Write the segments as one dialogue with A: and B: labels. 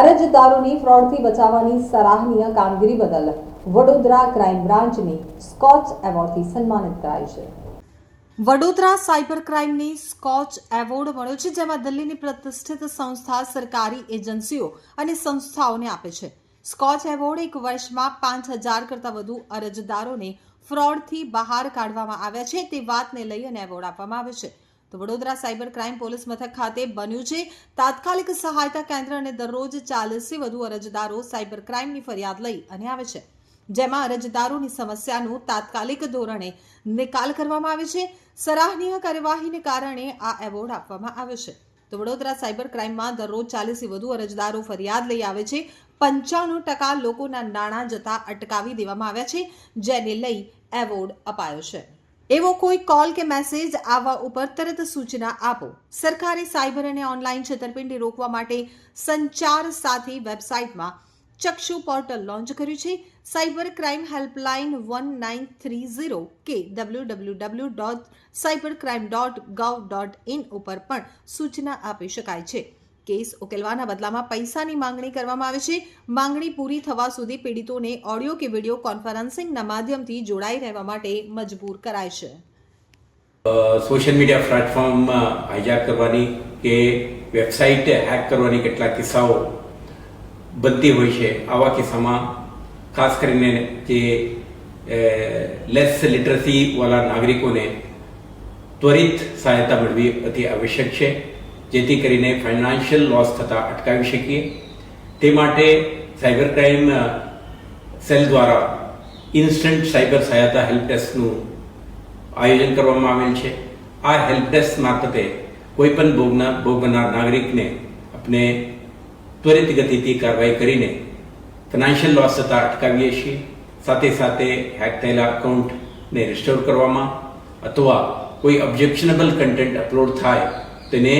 A: અરજદારોની ફ્રોડથી બચાવવાની સરાહનીય કામગીરી બદલ વડોદરા ક્રાઇમ બ્રાન્ચની સ્કોચ એવોર્ડથી સન્માનિત કરાઈ છે. વડોદરા સાયબર ક્રાઇમની સ્કોચ એવોર્ડ મળ્યો છે, જેમાં દિલ્હીની પ્રતિષ્ઠિત સંસ્થા સરકારી એજન્સીઓ અને સંસ્થાઓને આપે છે. સ્કોચ એવોર્ડ એક વર્ષમાં પાંચ હજાર કરતાં વધુ અરજદારોને ફ્રોડથી બહાર કાઢવામાં આવ્યા છે. તે વાતને લઈ અને એવોર્ડ આપવામાં આવે છે. તો વડોદરા સાયબર ક્રાઇમ પોલીસ મથક ખાતે બન્યું છે. તાત્કાલિક સહાયતા કેન્દ્ર અને દરરોજ ચાલીસથી વધુ અરજદારો સાયબર ક્રાઇમની ફરિયાદ લઈ અને આવે છે. જેમાં અરજદારોની સમસ્યાનું તાત્કાલિક ધોરણે નિકાલ કરવામાં આવે છે. સરાહનીય કાર્યવાહીને કારણે આ એવોર્ડ આપવામાં આવે છે. તો વડોદરા સાયબર ક્રાઇમમાં દરરોજ ચાલીસથી વધુ અરજદારો ફરિયાદ લઈ આવે છે. પંચાણું ટકા લોકોના નાણાં જતા અટકાવી દેવામાં આવ્યા છે, જેને લઈ એવોર્ડ અપાયો છે. એવો કોઈ કોલ કે મેસેજ આવવા ઉપર તરત સૂચના આપો. સરકારે સાયબર અને ઓનલાઈન છેતરપિંડી રોકવા માટે સંચાર સાથી વેબસાઇટમાં ચક્ષુ પોર્ટલ લોન્ચ કર્યું છે. Cyber crime helpline one nine three zero કે W W W dot cyber crime dot gov dot in ઉપર પણ સૂચના આપી શકાય છે. કેસ ઉકેલવાના બદલામાં પૈસાની માંગણી કરવામાં આવે છે. માંગણી પૂરી થવા સુધી પીડિતોને ઓડિયો કે વિડિયો કોન્ફરન્સિંગના માધ્યમથી જોડાઈ રહેવા માટે મજબૂર કરાય છે.
B: સોશિયલ મીડિયા પ્લેટફોર્મમાં હાઇજાક કરવાની કે વેબસાઇટ હેક કરવાની કેટલાક કિસ્સાઓ બનતી હોય છે. આવા કિસ્સામાં ખાસ કરીને જે લેસ લિટરસી વાળા નાગરિકોને ત્વરિત સહાયતા મળવી અતિ આવશ્યક છે. જેથી કરીને ફાઇનાન્શિયલ લોસ થતાં અટકાવી શકીએ. તે માટે સાયબર ક્રાઇમ સેલ દ્વારા ઇન્સ્ટન્ટ સાયબર સહાયતા હેલ્પ ડેસ્કનું આયોજન કરવામાં આવેલ છે. આ હેલ્પ ડેસ્ક મારફતે કોઈપણ ભોગના ભોગ બનનાર નાગરિકને આપણે ત્વરિત ગતિથી કાર્યવાહી કરીને ફાઇનાન્શિયલ લોસ થતાં અટકાવીએ છીએ. સાથે સાથે હેક થયેલા અકાઉન્ટને રિસ્ટોર કરવામાં અથવા કોઈ ઓબ્જેક્શનેબલ કન્ટેન્ટ અપલોડ થાય તેને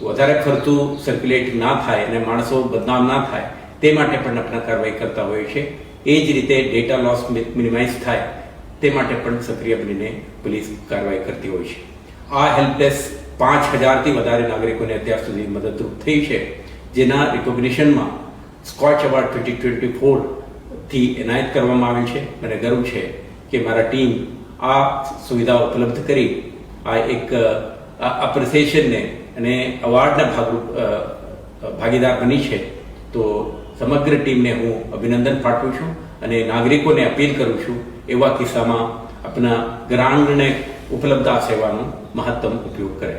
B: વધારે ખર્ચું સર્ક્યુલેટ ના થાય અને માણસો બદનામ ના થાય, તે માટે પણ આપણે કાર્યવાહી કરતા હોઈએ છીએ એ જ રીતે ડેટા લોસ મિનિમાઇઝ થાય, તે માટે પણ સક્રિય બનીને પોલીસ કાર્યવાહી કરતી હોય છે. આ હેલ્પલેસ પાંચ હજારથી વધારે નાગરિકોને અત્યાર સુધી મદદરૂપ થઈ છે, જેના રિકોગ્નિશનમાં સ્કોચ એવોર્ડ ટ્વેન્ટી ટ્વેન્ટી ફોરથી એનાયત કરવામાં આવેલ છે. મને ગર્વ છે કે મારા ટીમ આ સુવિધા ઉપલબ્ધ કરી, આ એક અપ્રિસિએશનને અને અવાર્ડના ભાગરૂપ ભાગીદાર બની છે, તો સમગ્ર ટીમને હું અભિનંદન પાઠવું છું અને નાગરિકોને અપીલ કરું છું એવા કિસ્સામાં આપણા ગ્રાન્ડને ઉપલબ્ધ આ સેવાનો મહત્તમ ઉપયોગ કરે.